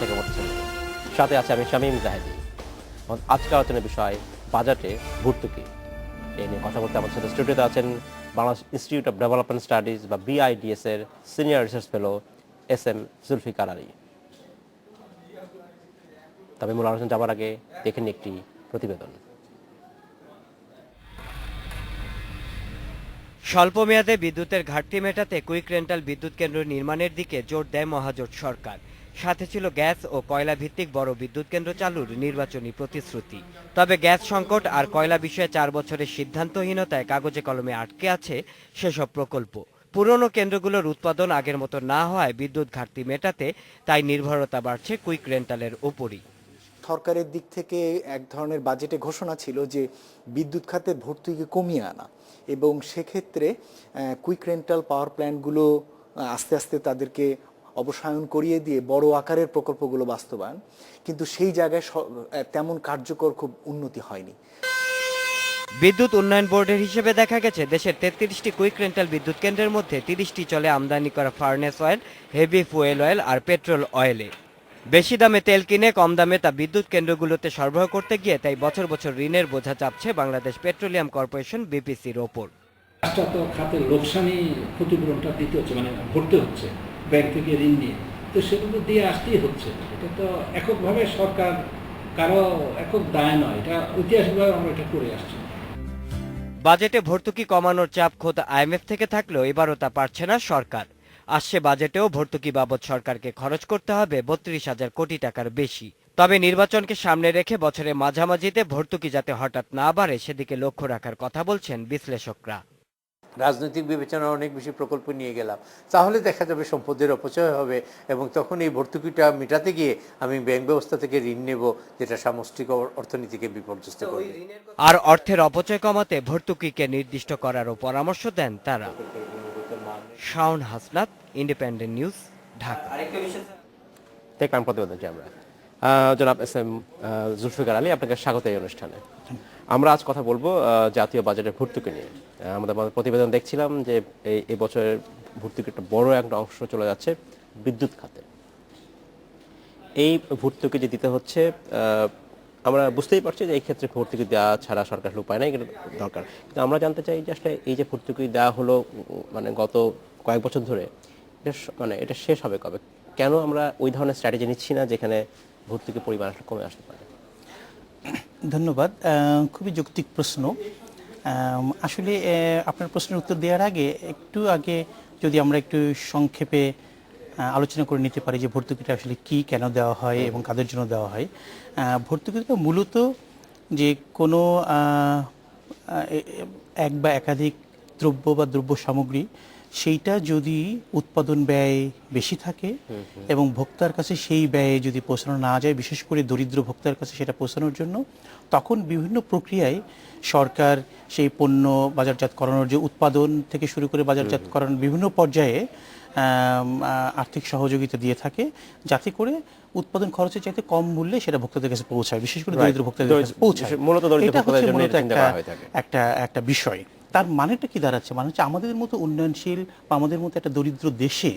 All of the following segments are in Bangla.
থেকে বলছেন সাথে আছে আমি শামীম জাহেদি। এবং আজকের আলোচনার বিষয় বাজেটে ভর্তুকি। এই নিয়ে কথা বলতে আমার সাথে স্টুডিওতে আছেন Bangladesh institute of development studies বা বিআইডিএস এর senior research fellow S M Zulfiqar Ali. তবে মূল আলোচনা যাওয়ার আগে দেখেন একটি প্রতিবেদন। স্বল্পমেয়াদে বিদ্যুতের ঘাটতি মেটাতে কুইক রেন্টাল বিদ্যুৎ কেন্দ্র নির্মাণের দিকে জোর দেয় মহাজোট সরকার। সাথে ছিল গ্যাস ও কয়লা ভিত্তিক বড় বিদ্যুৎ কেন্দ্র চালুর নির্বাচনী প্রতিশ্রুতি। তবে গ্যাস সংকট আর কয়লা বিষয়ে চার বছরের সিদ্ধান্তহীনতায় কাগজে কলমে আটকে আছে সেসব প্রকল্প। পুরনো কেন্দ্রগুলোর উৎপাদন আগের মতো না হওয়ায় বিদ্যুৎ ঘাটতি মেটাতে তাই নির্ভরতা বাড়ছে কুইক রেন্টালের উপরই। সরকারের দিক থেকে এক ধরনের বাজেটে ঘোষণা ছিল যে বিদ্যুৎ খাতের ভর্তুকি কমিয়ে আনা এবং সেক্ষেত্রে কুইক রেন্টাল পাওয়ার প্ল্যান্টগুলো আস্তে আস্তে তাদেরকে অবসায়ন করিয়ে দিয়ে বড় আকারের প্রকল্পগুলো বাস্তবায়ন কিন্তু সেই জায়গায় তেমন কার্যকর খুব উন্নতি হয়নি। বিদ্যুৎ উন্নয়ন বোর্ডের হিসেবে দেখা গেছে দেশের তেত্রিশটি কুইক রেন্টাল বিদ্যুৎ কেন্দ্রের মধ্যে তিরিশটি চলে আমদানি করা furnace oil heavy fuel oil আর পেট্রোল অয়েলে। বেশি দামে তেল কিনে কম দামে তা বিদ্যুৎ কেন্দ্রগুলোতে সরবরাহ করতে গিয়ে তাই বছর বছর ঋণের বোঝা চাপছে বাংলাদেশ পেট্রোলিয়াম কর্পোরেশন বিপিসির ওপর। কাজটা তো লোকসানি ক্ষতিপূরণটা দিতে হচ্ছে মানে ভরতে হচ্ছে। ব্যাংক থেকে ঋণ নিয়ে। তো সেগুলো দিয়ে আসতেই হচ্ছে। এটা তো এককভাবে সরকার, কারও একক দায় নয়। এটা ঐতিহাসিকভাবে আমরা এটা করে আসছি। বাজেটে ভর্তুকি কমানোর চাপ খোদ আইএমএফ থেকে থাকলেও এবারও তা পারছে না সরকার। আসছে বাজেটেও ভর্তুকি বাবদ সরকারকে খরচ করতে হবে বত্রিশ হাজার কোটি টাকার বেশি। তবে নির্বাচনকে সামনে রেখে বছরের মাঝামাঝিতে ভর্তুকি যাতে হঠাৎ না বাড়ে, সেদিকে লক্ষ্য রাখার কথা বলছেন বিশ্লেষকরা। রাজনৈতিক বিবেচনা অনেক বেশি প্রকল্প নিয়ে গেলাম। তাহলে দেখা যাবে সম্পদের অপচয় হবে এবং তখন এই ভর্তুকিটা মেটাতে গিয়ে আমি ব্যাংক ব্যবস্থা থেকে ঋণ নেব যেটা সামষ্টিক অর্থনীতিকে বিপর্যস্ত করবে। আর অর্থের অপচয় কমাতে ভর্তুকিকে নির্দিষ্ট করারও পরামর্শ দেন তারা। Shaon Hasnat independent news Dhaka. দেখলাম প্রতিবেদনটি আমরা। আহ, জনাব এস এম জুলফিকার আলী আপনাকে স্বাগত এই অনুষ্ঠানে। আমরা আজ কথা বলব আহ, জাতীয় বাজেটের ভর্তুকি নিয়ে। আমাদের প্রতিবেদন দেখছিলাম যে এই এই বছরের ভর্তুকির একটা বড় একটা অংশ চলে যাচ্ছে বিদ্যুৎ খাতে। এই ভর্তুকি যে দিতে হচ্ছে আমরা বুঝতেই পারছি যে এই ক্ষেত্রে ভর্তুকি দেওয়া ছাড়া সরকারের উপায় নাই দরকার। কিন্তু আমরা জানতে চাই যে আসলে এই যে ভর্তুকি দেওয়া হলো মানে গত কয়েক বছর ধরে, এটা মানে এটা শেষ হবে কবে? কেন আমরা ওই ধরনের স্ট্র্যাটেজি নিচ্ছি না যেখানে ভর্তুকির পরিমাণ আসলে কমে আসতে পারে? ধন্যবাদ। খুবই যৌক্তিক প্রশ্ন। আসলে আপনার প্রশ্নের উত্তর দেওয়ার আগে একটু আগে যদি আমরা একটু সংক্ষেপে আলোচনা করে নিতে পারি যে ভর্তুকিটা আসলে কি কেন দেওয়া হয় এবং কাদের জন্য দেওয়া হয় ভর্তুকিটা মূলত যে কোনো এক বা একাধিক দ্রব্য বা দ্রব্য সামগ্রী সেইটা যদি উৎপাদন ব্যয় বেশি থাকে এবং ভোক্তার কাছে সেই ব্যয়ে যদি পৌঁছানো না যায় বিশেষ করে দরিদ্র ভোক্তার কাছে সেটা পৌঁছানোর জন্য তখন বিভিন্ন প্রক্রিয়ায় সরকার সেই পণ্য বাজারজাত করানোর যে উৎপাদন থেকে শুরু করে বাজারজাত করানোর বিভিন্ন পর্যায়ে আর্থিক সহযোগিতা দিয়ে থাকে যাতে করে উৎপাদন খরচের চাইতে কম মূল্যে সেটা ভোক্তাদের কাছে পৌঁছায় বিশেষ করে দরিদ্র ভোক্তাদের কাছে পৌঁছায়। মূলত এটা হচ্ছে মূলত একটা। একটা একটা বিষয়। তার মানেটা কি দাঁড়াচ্ছে? মানে হচ্ছে আমাদের মতো উন্নয়নশীল বা আমাদের মতো একটা দরিদ্র দেশে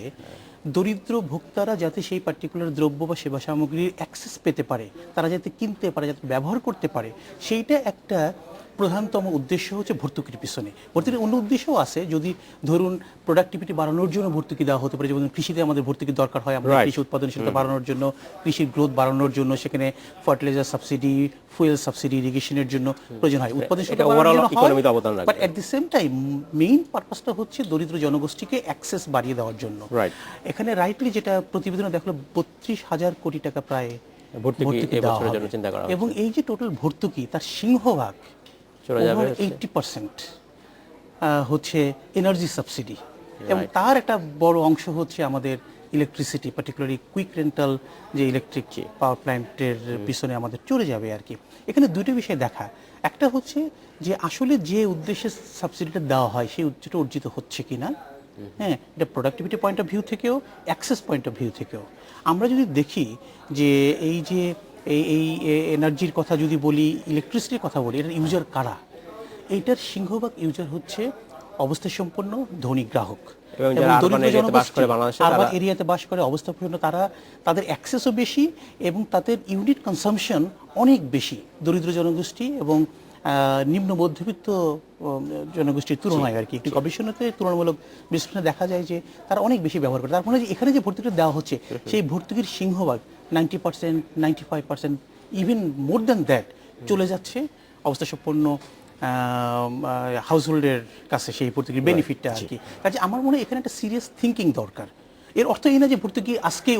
দরিদ্র ভোক্তারা যাতে সেই পার্টিকুলার দ্রব্য বা সেবা সামগ্রীর অ্যাক্সেস পেতে পারে, তারা যাতে কিনতে পারে, যাতে ব্যবহার করতে পারে, সেইটা একটা প্রধানতম উদ্দেশ্য হচ্ছে ভর্তুকির পিছনে। ভর্তুকির অন্য উদ্দেশ্যও আছে যদি ধরুন প্রোডাক্টিভিটি বাড়ানোর জন্য ভর্তুকি দেওয়া হতে পারে যেমন কৃষিতে আমাদের ভর্তুকির দরকার হয় আমাদের Right. কৃষি উৎপাদনশীলতা বাড়ানোর জন্য কৃষির গ্রোথ বাড়ানোর জন্য সেখানে ফার্টিলাইজার সাবসিডি ফুয়েল সাবসিডি ইরিগেশনের জন্য প্রয়োজন হয়। উৎপাদনশীলতা at the same time main পারপাসটা হচ্ছে দরিদ্র জনগোষ্ঠীকে অ্যাক্সেস বাড়িয়ে দেওয়ার জন্য। এখানে রাইটলি যেটা প্রতিবেদনে দেখল বত্রিশ হাজার কোটি টাকা প্রায় ভর্তুকি দেওয়া। এবং এই যে টোটাল ভর্তুকি তার সিংহভাগ চলে যাবে হচ্ছে- পার্সেন্ট হচ্ছে এনার্জি সাবসিডি এবং তার একটা বড় অংশ হচ্ছে আমাদের ইলেকট্রিসিটি পার্টিকুলারলি কুইক রেন্টাল যে ইলেকট্রিক পাওয়ার প্ল্যান্টের পিছনে আমাদের চলে যাবে আর কি। এখানে দুটো বিষয় দেখা। একটা হচ্ছে যে আসলে যে উদ্দেশ্যে সাবসিডিটা দেওয়া হয় সেই উদ্দেশ্যটা অর্জিত হচ্ছে কিনা হ্যাঁ এটা প্রোডাক্টিভিটি পয়েন্ট অফ ভিউ থেকেও অ্যাক্সেস পয়েন্ট অফ ভিউ থেকেও। আমরা যদি দেখি যে এই যে এই এই এনার্জির কথা যদি বলি ইলেকট্রিসিটির কথা বলি এটার ইউজার কারা? এইটার সিংহভাগ ইউজার হচ্ছে অবস্থা সম্পন্ন ধনী গ্রাহক। এবং যারা urban দরিদ্র area তে বাস করে বাংলাদেশে urban তারা- এরিয়াতে তাদের অ্যাক্সেসও বেশি এবং তাদের ইউনিট কনসামশন অনেক বেশি। দরিদ্র জনগোষ্ঠী এবং নিম্ন মধ্যবিত্ত জনগোষ্ঠীর তুলনায় আর কি একটি গবেষণাতে তুলনামূলক বিশ্লেষণে দেখা যায় যে তারা অনেক বেশি ব্যবহার করে। তার মানে যে এখানে যে ভর্তুকিটা দেওয়া হচ্ছে সেই ভর্তুকির সিংহভাগ ninety percent ninety five percent even more than that চলে যাচ্ছে। অবস্থা সম্পন্ন হাউসহোল্ডের কাছে সেই ভর্তুকির বেনিফিটটা আর কি। কাজে আমার মনে হয় এখানে একটা সিরিয়াস থিঙ্কিং দরকার। এর অর্থ এই না যে ভর্তুকি আজকে।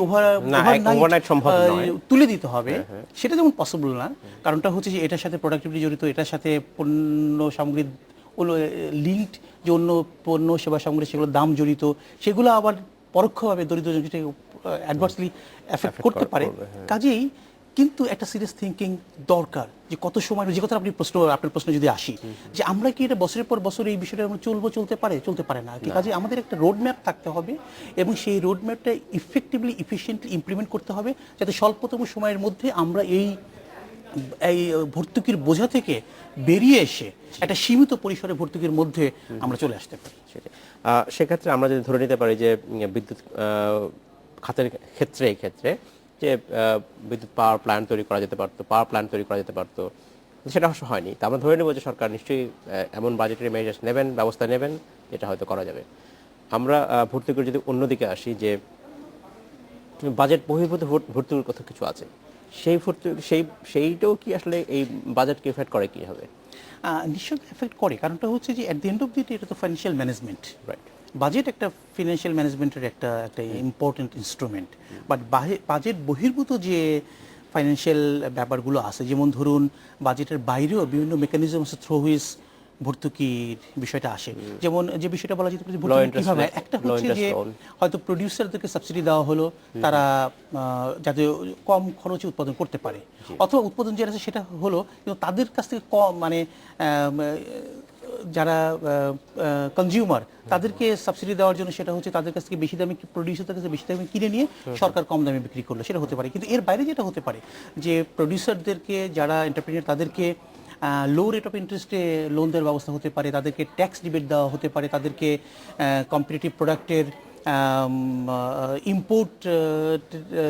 তুলে দিতে হবে। সেটা যেমন পসিবল না কারণটা হচ্ছে যে এটার সাথে প্রোডাক্টিভিটি জড়িত এটার সাথে পণ্য সামগ্রী লিঙ্কড যে অন্য পণ্য সেবা সামগ্রী সেগুলোর দাম জড়িত সেগুলো আবার পরোক্ষভাবে দরিদ্র জনগোষ্ঠীকে অ্যাডভার্সলি এফেক্ট করতে পারে। কাজেই কিন্তু একটা সিরিয়াস থিঙ্কিং দরকার যে কত সময় যে কথা আপনি প্রশ্ন আপনার প্রশ্ন যদি আসি যে আমরা কি এটা বছরের পর বছর এই বিষয়টা আমরা চলবো চলতে পারে চলতে পারে না। কি কাজে আমাদের একটা রোড ম্যাপ থাকতে হবে এবং সেই রোড ম্যাপটা ইফেক্টিভলি ইফিসিয়েন্টলি ইমপ্লিমেন্ট করতে হবে যাতে স্বল্পতম সময়ের মধ্যে আমরা এই এই ভর্তুকির বোঝা থেকে বেরিয়ে এসে একটা সীমিত পরিসরে ভর্তুকির মধ্যে আমরা চলে আসতে পারি। সেটাই। সেক্ষেত্রে আমরা যদি ধরে নিতে পারি যে বিদ্যুৎ খাতের ক্ষেত্রে এই ক্ষেত্রে যে বিদ্যুৎ পাওয়ার প্ল্যান্ট তৈরি করা যেতে পারতো পাওয়ার প্ল্যান্ট তৈরি করা যেতে পারতো সেটা অবশ্য হয়নি। তা আমরা ধরে নেব যে সরকার নিশ্চয়ই এমন বাজেটের মেজার্স নেবেন ব্যবস্থা নেবেন এটা হয়তো করা যাবে। আমরা ভর্তি ভর্তুকির যদি অন্যদিকে আসি যে বাজেট বহির্ভূত ভর্ত- ভর্তুকির কথা কিছু আছে। সেই ভর্তুকি সেই সেইটাও কি আসলে এই বাজেটকে এফেক্ট করে কি হবে? নিশ্চয়ই এফেক্ট করে। কারণটা হচ্ছে যে at the end of the এটা তো ফাইন্যান্সিয়াল ম্যানেজমেন্ট রাইট বাজেট একটা ফিনান্সিয়াল ম্যানেজমেন্টের একটা একটা ইম্পর্টেন্ট ইনস্ট্রুমেন্ট বাট বাজেট বহির্ভূত যে ফাইন্যান্সিয়াল ব্যাপারগুলো আছে যেমন ধরুন বাজেটের বাইরেও বিভিন্ন মেকানিজম আছে থ্রো হুইস ভর্তুকির বিষয়টা আসে। যেমন যে বিষয়টা বলা যেতে পারে কীভাবে একটা হচ্ছে যে হয়তো প্রডিউসারদেরকে সাবসিডি দেওয়া হলো তারা যাতে কম খরচে উৎপাদন করতে পারে। অথবা উৎপাদন যেটা আছে সেটা হলো কিন্তু তাদের কাছ থেকে কম মানে যারা কনজিউমার তাদেরকে সাবসিডি দেওয়ার জন্য সেটা হচ্ছে তাদের কাছ থেকে বেশি দামে প্রডিউসারদের কাছে বেশি দামে কিনে নিয়ে সরকার কম দামে বিক্রি করল। সেটা হতে পারে। কিন্তু এর বাইরে যেটা হতে পারে যে প্রডিউসারদেরকে যারা এন্টারপ্রিনিয়ার তাদেরকে লো রেট অফ ইন্টারেস্টে লোন দেওয়ার ব্যবস্থা হতে পারে তাদেরকে ট্যাক্স রিবেট দেওয়া হতে পারে তাদেরকে কম্পিটিটিভ প্রোডাক্টের ইম্পোর্ট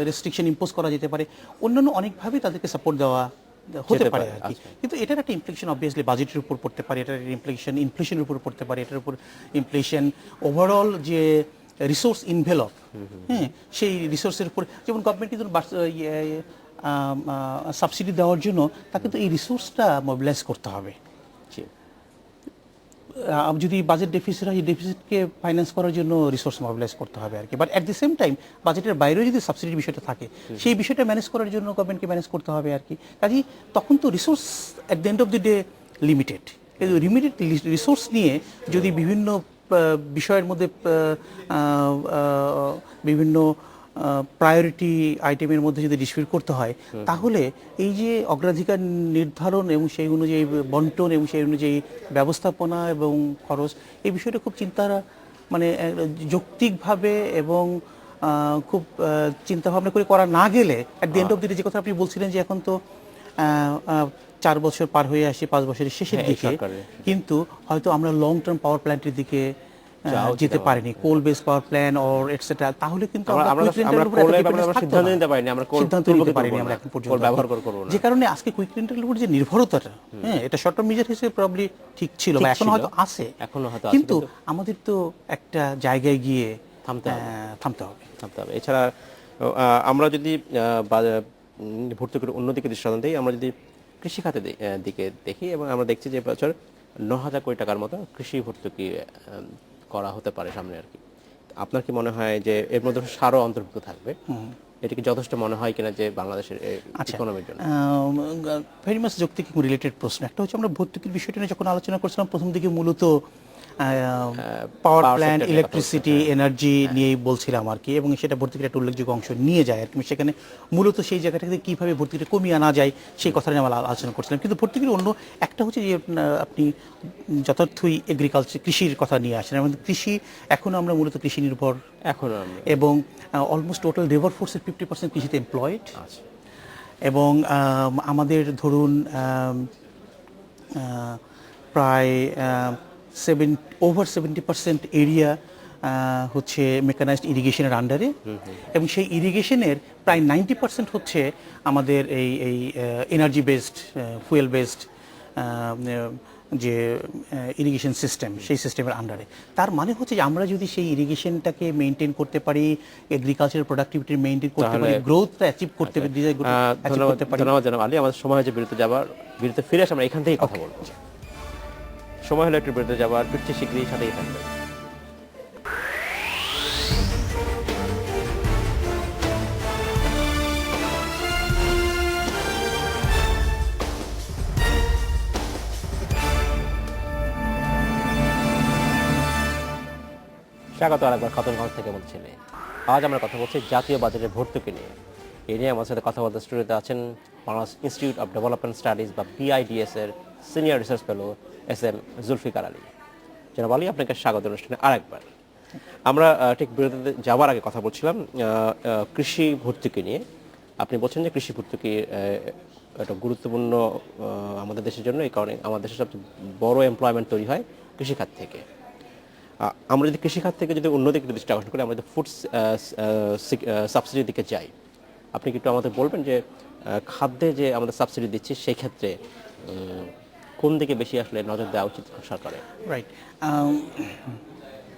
রেস্ট্রিকশন ইম্পোজ করা যেতে পারে। অন্যান্য অনেকভাবে তাদেরকে সাপোর্ট দেওয়া হতে পারে আর কি কিন্তু এটার একটা ইমপ্লিকেশন অবভিয়াসলি বাজেটের উপর পড়তে পারে এটার ইমপ্লিকেশন ইনফ্লেশনের উপর পড়তে পারে এটার উপর ইমপ্লিকেশন ওভারঅল যে রিসোর্স ইনভেলপ হ্যাঁ সেই রিসোর্সের উপর যেমন গভর্নমেন্ট কিন্তু সাবসিডি দেওয়ার জন্য তাকে তো এই রিসোর্সটা মোবিলাইজ করতে হবে। যদি বাজেট ডেফিসিট হয় ডেফিসিটকে ফাইন্যান্স করার জন্য রিসোর্স মোবিলাইজ করতে হবে আর কি but at the same time বাজেটের বাইরেও যদি সাবসিডির বিষয়টা থাকে সেই বিষয়টা ম্যানেজ করার জন্য গভর্নমেন্টকে ম্যানেজ করতে হবে আর কি কাজেই তখন তো resource at the end of the day limited কিন্তু লিমিটেড রিসোর্স নিয়ে যদি বিভিন্ন বিষয়ের মধ্যে বিভিন্ন প্রায়োরিটি আইটেমের মধ্যে যদি ডিসপিউট করতে হয় তাহলে এই যে অগ্রাধিকার নির্ধারণ এবং সেই অনুযায়ী বন্টন এবং সেই অনুযায়ী ব্যবস্থাপনা এবং খরচ এই বিষয়টা খুব চিন্তার মানে যৌক্তিকভাবে এবং খুব চিন্তা ভাবনা করে করা না গেলে at the end of the যে কথা আপনি বলছিলেন যে এখন তো চার বছর পার হয়ে আসি পাঁচ বছরের শেষের হ্যাঁ, দিকে কিন্তু হয়তো আমরা লং টার্ম পাওয়ার প্ল্যান্টের দিকে যেতে। পারিনি coal base power plant or etcetera তাহলে কিন্তু আমরা- সিদ্ধান্ত নিতে পারিনি, আমরা কোল সিদ্ধান্ত নিতে পারিনি আমরা এখন পর্যন্ত ব্যবহার করব। যে কারণে আজকে কুইক রেন্টালের উপর যে নির্ভরতাটা হ্যাঁ এটা শর্ট টার্ম মেজার হিসেবে প্রবলি ঠিক ছিল বা এখন হয়তো আছে। এখনও হয়তো আছে, কিন্তু আমাদের তো একটা জায়গায় গিয়ে থামতে হবে। থামতে হবে। থামতে হবে। এছাড়া আমরা যদি উম, ভর্তুকির অন্যদিকে দৃষ্টান্ত দিই আমরা যদি কৃষি খাতে দিকে দেখি এবং আমরা দেখছি যে বছর ন হাজার কোটি টাকার মতো কৃষি ভর্তুকি করা হতে পারে সামনে আর কি। আপনার কি মনে হয় যে এর মধ্যে সারও অন্তর্ভুক্ত থাকবে? এটা কি যথেষ্ট মনে হয় কিনা যে বাংলাদেশের আচ্ছা ইকোনমির জন্য? ভেরি মাস যৌক্তিক রিলেটেড প্রশ্ন। একটা হচ্ছে আমরা ভর্তুকির বিষয়টা নিয়ে যখন আলোচনা করছিলাম প্রথম দিকে মূলত পাওয়ার প্ল্যান্ট ইলেকট্রিসিটি এনার্জি নিয়েই বলছিলাম আর কি। এবং সেটা ভর্তুকির একটা উল্লেখযোগ্য অংশ নিয়ে যায় আর কি। সেখানে মূলত সেই জায়গাটাকে কীভাবে ভর্তুকিটা কমিয়ে আনা যায় সেই কথা নিয়ে আমরা আলোচনা করছিলাম। কিন্তু ভর্তুকির অন্য একটা হচ্ছে যে আপনি যথার্থই এগ্রিকালচার কৃষির কথা নিয়ে আসেন। আমাদের কৃষি এখনও আমরা মূলত কৃষি নির্ভর এখন এবং অলমোস্ট টোটাল লেবার ফোর্সের ফিফটি পার্সেন্ট কৃষিতে এমপ্লয়েড আচ্ছা। এবং আমাদের ধরুন প্রায় seven over seventy percent area হচ্ছে মেকানাইজড ইরিগেশনের আন্ডারে এবং সেই ইরিগেশনের প্রায় নাইনটি পার্সেন্ট হচ্ছে আমাদের এই এই এনার্জি বেসড ফুয়েল বেসড যে ইরিগেশন সিস্টেম সেই সিস্টেমের আন্ডারে তার মানে হচ্ছে যে আমরা যদি সেই ইরিগেশনটাকে মেনটেন করতে পারি এগ্রিকালচার প্রোডাক্টিভিটি মেনটেন করতে পারি গ্রোথটা অ্যাচিভ করতে পারি ধন্যবাদ ধন্যবাদ জানাব। আলী আমাদের সময় হয়েছে বিরতি যাবার। বিরতি ফিরে আসে আমরা এখান থেকেই কথা বলব। সময় হলো একটু বিরতি যাবার ফিরছি শীঘ্রই সাথেই থাকবে। স্বাগত আরেকবার খতনগঞ্জ থেকে বলছিলেন আজ আমরা কথা বলছি জাতীয় বাজারের ভর্তুকি নিয়ে। এ নিয়ে আমার সাথে কথা বলতে স্টুডিওতে আছেন Bangladesh institute of development studies বা বিআইডিএস এর senior research fellow S M Zulfiqar Ali. জনাব আলী, আপনাকে স্বাগত অনুষ্ঠানে আরেকবার। আমরা ঠিক বিরতিতে যাওয়ার আগে কথা বলছিলাম কৃষি ভর্তুকি নিয়ে। আপনি বলছেন যে কৃষি ভর্তুকি একটা গুরুত্বপূর্ণ আমাদের দেশের জন্য, এই কারণে আমাদের দেশের সবচেয়ে বড় এমপ্লয়মেন্ট তৈরি হয় কৃষিখাত থেকে। আমরা যদি কৃষিখাত থেকে যদি অন্যদিকে দৃষ্টি আকর্ষণ করি, আমরা যদি ফুড সাবসিডির দিকে যাই, আপনি কি একটু আমাদের বলবেন যে খাদ্যে যে আমাদের সাবসিডি দিচ্ছি, সেই ক্ষেত্রে কোন দিকে বেশি আসলে নজর দেওয়া উচিত সরকারের? রাইট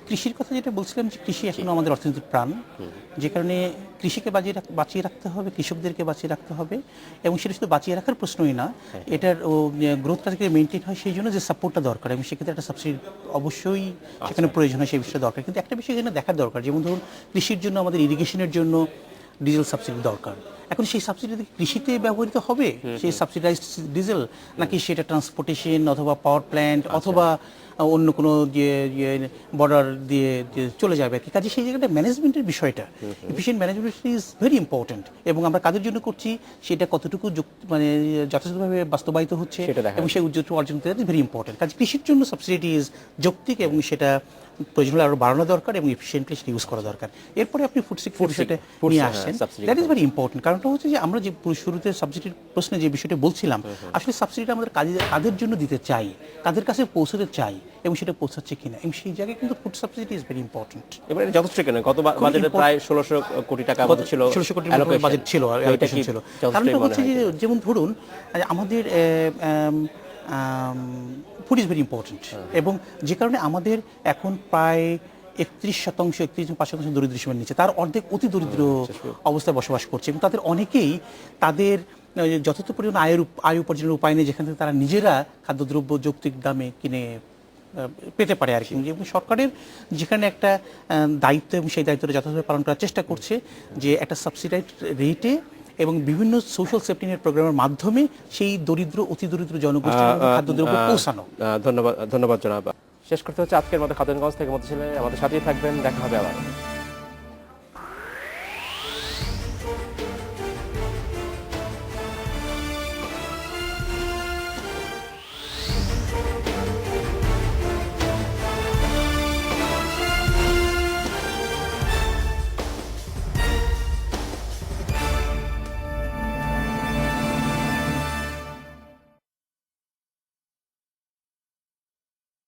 কৃষির কথা যেটা বলছিলাম যে কৃষি এখনও আমাদের অর্থনীতির প্রাণ। যে কারণে কৃষিকে বাঁচিয়ে রাখ- বাঁচিয়ে রাখতে হবে কৃষকদেরকে বাঁচিয়ে রাখতে হবে এবং সেটা শুধু বাঁচিয়ে রাখার প্রশ্নই না এটার গ্রোথটা থেকে মেনটেন হয় সেই জন্য যে সাপোর্টটা দরকার এবং সেক্ষেত্রে একটা সাবসিডি অবশ্যই সেখানে প্রয়োজন হয় সেই বিষয়টা দরকার। কিন্তু একটা বিষয় এখানে দেখার দরকার যেমন ধরুন কৃষির জন্য আমাদের ইরিগেশনের জন্য ডিজেল সাবসিডি দরকার। এখন সেই সাবসিডি কৃষিতে ব্যবহৃত হবে? সেই সাবসিডাইজড ডিজেল নাকি সেটা ট্রান্সপোর্টেশন অথবা পাওয়ার প্ল্যান্ট অথবা অন্য কোনো যে বর্ডার দিয়ে চলে যাবে আর কি? কাজে সেই জায়গাটা ম্যানেজমেন্টের বিষয়টা। Efficient management is very important এবং আমরা কাদের জন্য করছি সেটা কতটুকু যুক্ত- মানে যথাযথভাবে বাস্তবায়িত হচ্ছে এবং সেই উদ্যোগ অর্জন করতে ভেরি ইম্পর্টেন্ট কাজে কৃষির জন্য সাবসিডি ইজ যৌক্তিক এবং সেটা প্রয়োজন হলে আরও বাড়ানো দরকার এবং এফিসিয়েন্টলি সেটা ইউজ করা দরকার। এরপরে আপনি ফুড সিকিউরিটি নিয়ে আসছেন। দ্যাট ইজ ভেরি ইম্পর্টেন্ট কারণটা হচ্ছে যে আমরা যে শুরুতে সাবসিডির প্রশ্নে যে বিষয়টা বলছিলাম আসলে সাবসিডিটা আমাদের কাজে কাদের জন্য দিতে চাই কাদের কাছে পৌঁছতে চাই এবং সেটা পৌঁছাচ্ছে কিনা। এবং সেই জায়গায় কিন্তু food subsidy is very important এবার এটা যথেষ্ট কেন? গত বাজেটে প্রায় ষোলোশো কোটি টাকা ছিল ষোলোশো কোটি। বাজেট ছিল ছিল। কারণটা হচ্ছে যে যেমন ধরুন আমাদের ফুড ইজ ভেরি ইম্পর্টেন্ট এবং যে কারণে আমাদের এখন প্রায় একত্রিশ শতাংশ একত্রিশ পাঁচ শতাংশ দরিদ্র সীমার নিচে। তার অর্ধেক অতি দরিদ্র অবস্থায় বসবাস করছে এবং তাদের অনেকেই তাদের যথাযথ পরিমাণ আয়ের আয় উপার্জনের উপায় নেই যেখান থেকে তারা নিজেরা খাদ্যদ্রব্য যৌক্তিক দামে কিনে পেতে পারে আর কি। এবং সরকারের যেখানে একটা দায়িত্ব এবং সেই দায়িত্বটা যথাযথভাবে পালন করার চেষ্টা করছে যে একটা সাবসিডাইড রেটে এবং বিভিন্ন সোশ্যাল সেফটি নেট প্রোগ্রামের মাধ্যমে সেই দরিদ্র অতি দরিদ্র জনগোষ্ঠীর খাদ্যদ্রব্য পৌঁছানো। ধন্যবাদ ধন্যবাদ জনাব। শেষ করতে হচ্ছে আজকের মতো খাদনগঞ্জ থেকে মতো ছিলেন আমাদের সাথেই থাকবেন দেখা হবে আবার।